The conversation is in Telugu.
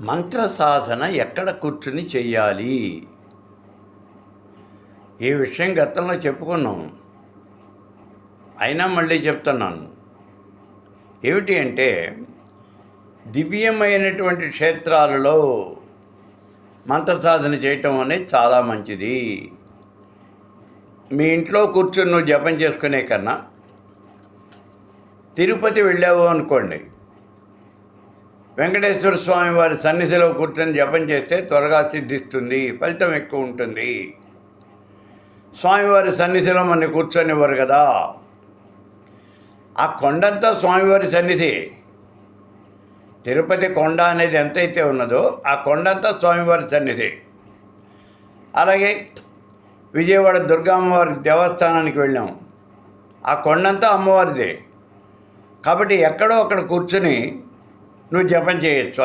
మంత్ర సాధన ఎక్కడ కూర్చుని చెయ్యాలి? ఈ విషయం గతంలో చెప్పుకున్నాం. అయినా మళ్ళీ చెప్తున్నాను. ఏమిటి అంటే దివ్యమైనటువంటి క్షేత్రాలలో మంత్ర సాధన చేయటం అనేది చాలా మంచిది. మీ ఇంట్లో కూర్చుని నువ్వు జపం చేసుకునే కన్నా తిరుపతి వెళ్ళావు అనుకోండి వెంకటేశ్వర స్వామి వారి సన్నిధిలో కూర్చొని జపం చేస్తే త్వరగా సిద్ధిస్తుంది ఫలితం ఎక్కువ ఉంటుంది. స్వామివారి సన్నిధిలో మన కూర్చొనివ్వరు కదా. ఆ కొండంతా స్వామివారి సన్నిధి. తిరుపతి కొండ అనేది ఎంతైతే ఉన్నదో ఆ కొండంతా స్వామివారి సన్నిధి. అలాగే విజయవాడ దుర్గామ్మవారి దేవస్థానానికి వెళ్ళాం. ఆ కొండంతా అమ్మవారిదే. కాబట్టి ఎక్కడో అక్కడ కూర్చుని నువ్వు జపం చేయొచ్చు.